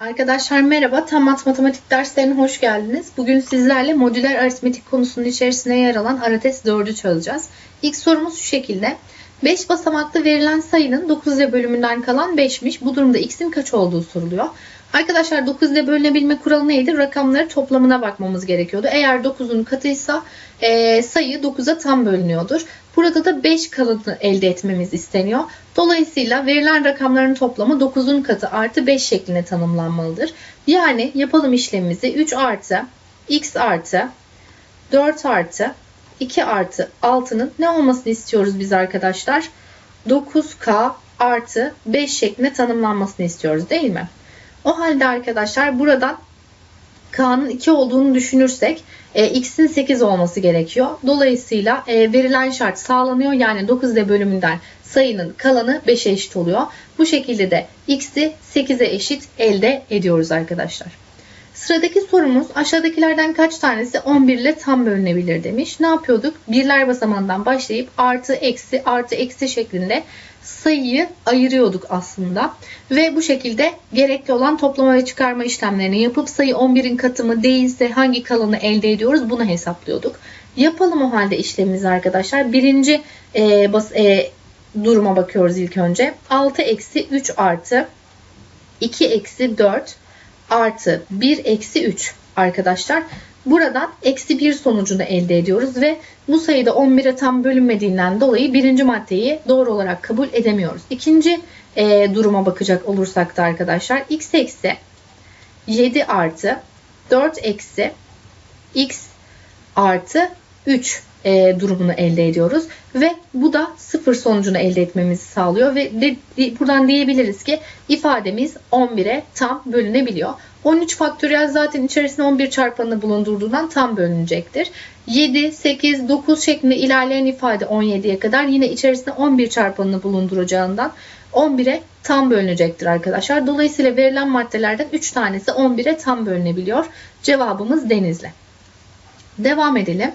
Arkadaşlar merhaba. Tam Mat Matematik derslerine hoş geldiniz. Bugün sizlerle modüler aritmetik konusunun içerisine yer alan Arates 4'ü çözeceğiz. İlk sorumuz şu şekilde. 5 basamaklı verilen sayının 9 ile bölümünden kalan 5'miş. Bu durumda x'in kaç olduğu soruluyor. Arkadaşlar 9 ile bölünebilme kuralı neydi? Rakamları toplamına bakmamız gerekiyordu. Eğer 9'un katıysa e, sayı 9'a tam bölünüyordur. Burada da 5 kalanı elde etmemiz isteniyor. Dolayısıyla verilen rakamların toplamı 9'un katı artı 5 şeklinde tanımlanmalıdır. Yani yapalım işlemimizi 3 artı x artı 4 artı 2 artı 6'nın ne olmasını istiyoruz biz arkadaşlar? 9k artı 5 şeklinde tanımlanmasını istiyoruz değil mi? O halde arkadaşlar buradan k'nın 2 olduğunu düşünürsek e, x'in 8 olması gerekiyor. Dolayısıyla e, verilen şart sağlanıyor. Yani 9 ile bölümünden sayının kalanı 5'e eşit oluyor. Bu şekilde de x'i 8'e eşit elde ediyoruz arkadaşlar. Sıradaki sorumuz aşağıdakilerden kaç tanesi 11 ile tam bölünebilir demiş. Ne yapıyorduk? Birler basamağından başlayıp artı eksi artı eksi şeklinde sayıyı ayırıyorduk aslında. Ve bu şekilde gerekli olan toplama ve çıkarma işlemlerini yapıp sayı 11'in katı mı değilse hangi kalanı elde ediyoruz bunu hesaplıyorduk. Yapalım o halde işlemimizi arkadaşlar. Birinci e, bas, e, duruma bakıyoruz ilk önce. 6 eksi 3 artı 2 eksi 4 artı 1 eksi 3 arkadaşlar. Buradan eksi 1 sonucunu elde ediyoruz ve bu sayıda 11'e tam bölünmediğinden dolayı birinci maddeyi doğru olarak kabul edemiyoruz. İkinci e, duruma bakacak olursak da arkadaşlar x eksi 7 artı 4 eksi x artı 3 e, durumunu elde ediyoruz. Ve bu da sıfır sonucunu elde etmemizi sağlıyor. Ve de, de, buradan diyebiliriz ki ifademiz 11'e tam bölünebiliyor. 13 faktöriyel zaten içerisinde 11 çarpanını bulundurduğundan tam bölünecektir. 7, 8, 9 şeklinde ilerleyen ifade 17'ye kadar yine içerisinde 11 çarpanını bulunduracağından 11'e tam bölünecektir arkadaşlar. Dolayısıyla verilen maddelerden 3 tanesi 11'e tam bölünebiliyor. Cevabımız Denizli. Devam edelim.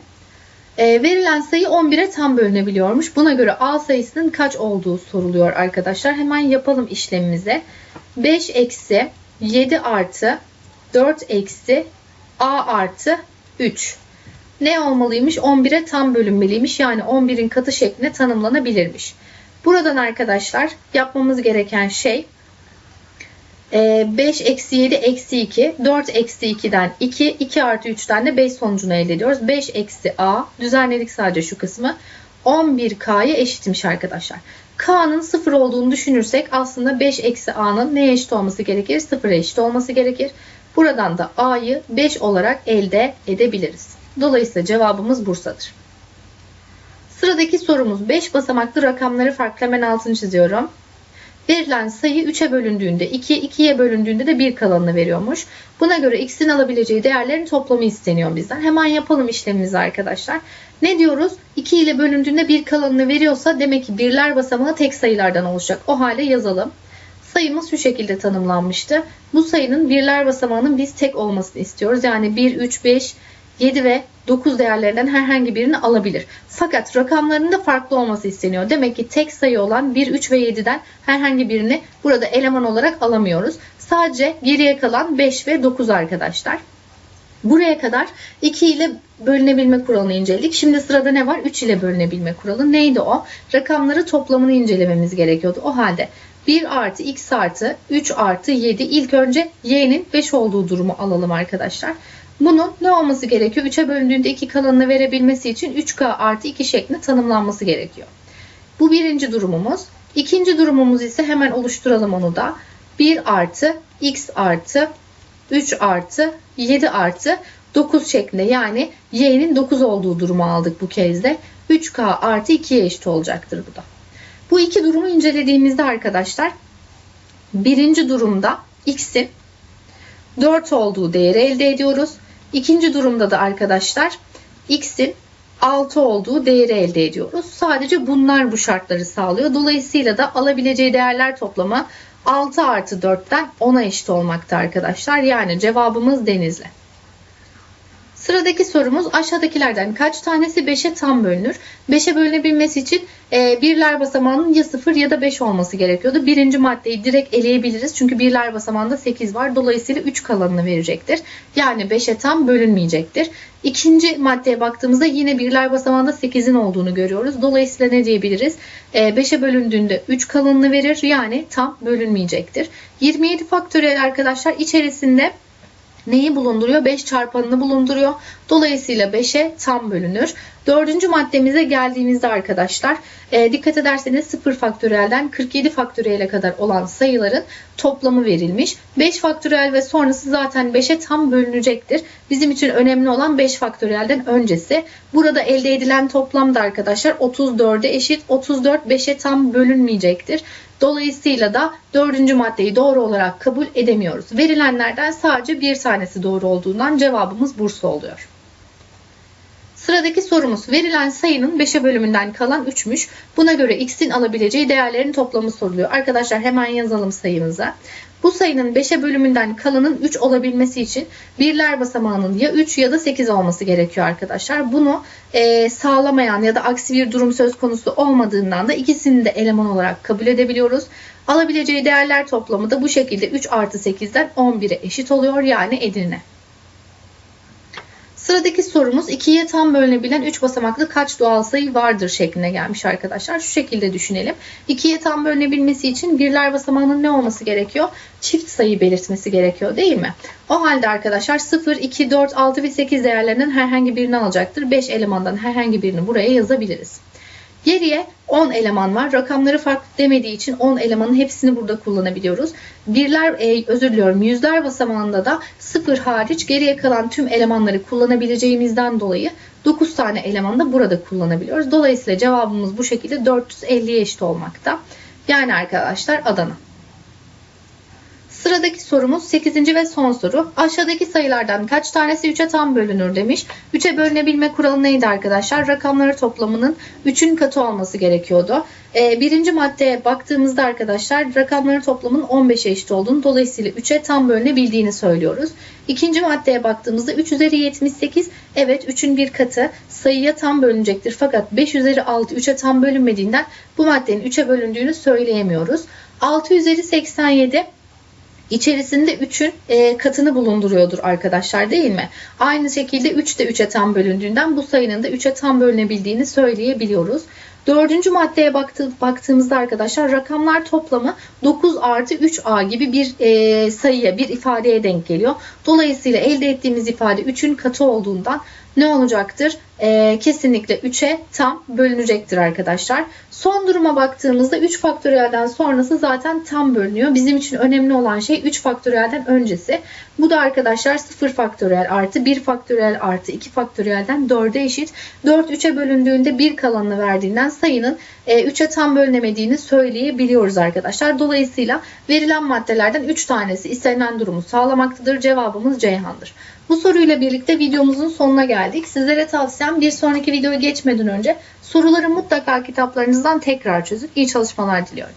E, verilen sayı 11'e tam bölünebiliyormuş. Buna göre A sayısının kaç olduğu soruluyor arkadaşlar. Hemen yapalım işlemimize. 5 eksi 7 artı 4 eksi A artı 3. Ne olmalıymış? 11'e tam bölünmeliymiş. Yani 11'in katı şeklinde tanımlanabilirmiş. Buradan arkadaşlar yapmamız gereken şey 5 eksi 7 eksi 2 4 eksi 2'den 2 2 artı 3'ten de 5 sonucunu elde ediyoruz. 5 eksi a düzenledik sadece şu kısmı 11k'ya eşitmiş arkadaşlar. K'nın 0 olduğunu düşünürsek aslında 5 eksi a'nın neye eşit olması gerekir? 0'a eşit olması gerekir. Buradan da a'yı 5 olarak elde edebiliriz. Dolayısıyla cevabımız Bursa'dır. Sıradaki sorumuz 5 basamaklı rakamları farklı hemen altını çiziyorum. Verilen sayı 3'e bölündüğünde 2, 2'ye bölündüğünde de 1 kalanını veriyormuş. Buna göre x'in alabileceği değerlerin toplamı isteniyor bizden. Hemen yapalım işlemimizi arkadaşlar. Ne diyoruz? 2 ile bölündüğünde 1 kalanını veriyorsa demek ki birler basamağı tek sayılardan olacak. O halde yazalım. Sayımız şu şekilde tanımlanmıştı. Bu sayının birler basamağının biz tek olmasını istiyoruz. Yani 1, 3, 5, 7 ve 9 değerlerinden herhangi birini alabilir. Fakat rakamlarının da farklı olması isteniyor. Demek ki tek sayı olan 1, 3 ve 7'den herhangi birini burada eleman olarak alamıyoruz. Sadece geriye kalan 5 ve 9 arkadaşlar. Buraya kadar 2 ile bölünebilme kuralını inceledik. Şimdi sırada ne var? 3 ile bölünebilme kuralı. Neydi o? Rakamları toplamını incelememiz gerekiyordu. O halde 1 artı x artı 3 artı 7 ilk önce y'nin 5 olduğu durumu alalım arkadaşlar. Bunun ne olması gerekiyor? 3'e bölündüğünde 2 kalanını verebilmesi için 3k artı 2 şeklinde tanımlanması gerekiyor. Bu birinci durumumuz. İkinci durumumuz ise hemen oluşturalım onu da. 1 artı x artı 3 artı 7 artı 9 şeklinde yani y'nin 9 olduğu durumu aldık bu kez de. 3k artı 2'ye eşit olacaktır bu da. Bu iki durumu incelediğimizde arkadaşlar birinci durumda x'in 4 olduğu değeri elde ediyoruz. İkinci durumda da arkadaşlar x'in 6 olduğu değeri elde ediyoruz. Sadece bunlar bu şartları sağlıyor. Dolayısıyla da alabileceği değerler toplamı 6 artı 4'ten 10'a eşit olmakta arkadaşlar. Yani cevabımız Denizli. Sıradaki sorumuz aşağıdakilerden kaç tanesi 5'e tam bölünür? 5'e bölünebilmesi için e, birler basamağının ya 0 ya da 5 olması gerekiyordu. Birinci maddeyi direkt eleyebiliriz. Çünkü birler basamağında 8 var. Dolayısıyla 3 kalanını verecektir. Yani 5'e tam bölünmeyecektir. İkinci maddeye baktığımızda yine birler basamağında 8'in olduğunu görüyoruz. Dolayısıyla ne diyebiliriz? E, 5'e bölündüğünde 3 kalanını verir. Yani tam bölünmeyecektir. 27 faktöriyel arkadaşlar içerisinde neyi bulunduruyor? 5 çarpanını bulunduruyor. Dolayısıyla 5'e tam bölünür. Dördüncü maddemize geldiğimizde arkadaşlar e, dikkat ederseniz 0 faktöriyelden 47 faktöriyele kadar olan sayıların toplamı verilmiş. 5 faktöriyel ve sonrası zaten 5'e tam bölünecektir. Bizim için önemli olan 5 faktöriyelden öncesi. Burada elde edilen toplam da arkadaşlar 34'e eşit. 34 5'e tam bölünmeyecektir. Dolayısıyla da dördüncü maddeyi doğru olarak kabul edemiyoruz. Verilenlerden sadece bir tanesi doğru olduğundan cevabımız Bursa oluyor. Sıradaki sorumuz verilen sayının 5'e bölümünden kalan 3'müş. Buna göre x'in alabileceği değerlerin toplamı soruluyor. Arkadaşlar hemen yazalım sayımıza. Bu sayının 5'e bölümünden kalanın 3 olabilmesi için birler basamağının ya 3 ya da 8 olması gerekiyor arkadaşlar. Bunu e, sağlamayan ya da aksi bir durum söz konusu olmadığından da ikisini de eleman olarak kabul edebiliyoruz. Alabileceği değerler toplamı da bu şekilde 3 artı 8'den 11'e eşit oluyor yani Edirne. Sıradaki sorumuz 2'ye tam bölünebilen 3 basamaklı kaç doğal sayı vardır şeklinde gelmiş arkadaşlar. Şu şekilde düşünelim. 2'ye tam bölünebilmesi için birler basamağının ne olması gerekiyor? Çift sayı belirtmesi gerekiyor değil mi? O halde arkadaşlar 0, 2, 4, 6 ve 8 değerlerinden herhangi birini alacaktır. 5 elemandan herhangi birini buraya yazabiliriz. Geriye 10 eleman var. Rakamları farklı demediği için 10 elemanın hepsini burada kullanabiliyoruz. Birler, e, özür diliyorum yüzler basamağında da 0 hariç geriye kalan tüm elemanları kullanabileceğimizden dolayı 9 tane elemanı da burada kullanabiliyoruz. Dolayısıyla cevabımız bu şekilde 450'ye eşit olmakta. Yani arkadaşlar Adana. Sıradaki sorumuz 8. ve son soru. Aşağıdaki sayılardan kaç tanesi 3'e tam bölünür demiş. 3'e bölünebilme kuralı neydi arkadaşlar? Rakamları toplamının 3'ün katı olması gerekiyordu. Ee, birinci maddeye baktığımızda arkadaşlar rakamları toplamının 15'e eşit olduğunu dolayısıyla 3'e tam bölünebildiğini söylüyoruz. İkinci maddeye baktığımızda 3 üzeri 78 evet 3'ün bir katı sayıya tam bölünecektir. Fakat 5 üzeri 6 3'e tam bölünmediğinden bu maddenin 3'e bölündüğünü söyleyemiyoruz. 6 üzeri 87 içerisinde 3'ün e, katını bulunduruyordur arkadaşlar değil mi? Aynı şekilde 3 de 3'e tam bölündüğünden bu sayının da 3'e tam bölünebildiğini söyleyebiliyoruz. Dördüncü maddeye baktı, baktığımızda arkadaşlar rakamlar toplamı 9 artı 3a gibi bir e, sayıya, bir ifadeye denk geliyor. Dolayısıyla elde ettiğimiz ifade 3'ün katı olduğundan ne olacaktır? Ee, kesinlikle 3'e tam bölünecektir arkadaşlar. Son duruma baktığımızda 3 faktöriyelden sonrası zaten tam bölünüyor. Bizim için önemli olan şey 3 faktöriyelden öncesi. Bu da arkadaşlar 0 faktöriyel artı 1 faktöriyel artı 2 faktöriyelden 4'e eşit. 4 3'e bölündüğünde 1 kalanını verdiğinden sayının 3'e tam bölünemediğini söyleyebiliyoruz arkadaşlar. Dolayısıyla verilen maddelerden 3 tanesi istenilen durumu sağlamaktadır. Cevabımız Ceyhan'dır. Bu soruyla birlikte videomuzun sonuna geldik. Sizlere tavsiyem bir sonraki videoya geçmeden önce soruları mutlaka kitaplarınızdan tekrar çözün. İyi çalışmalar diliyorum.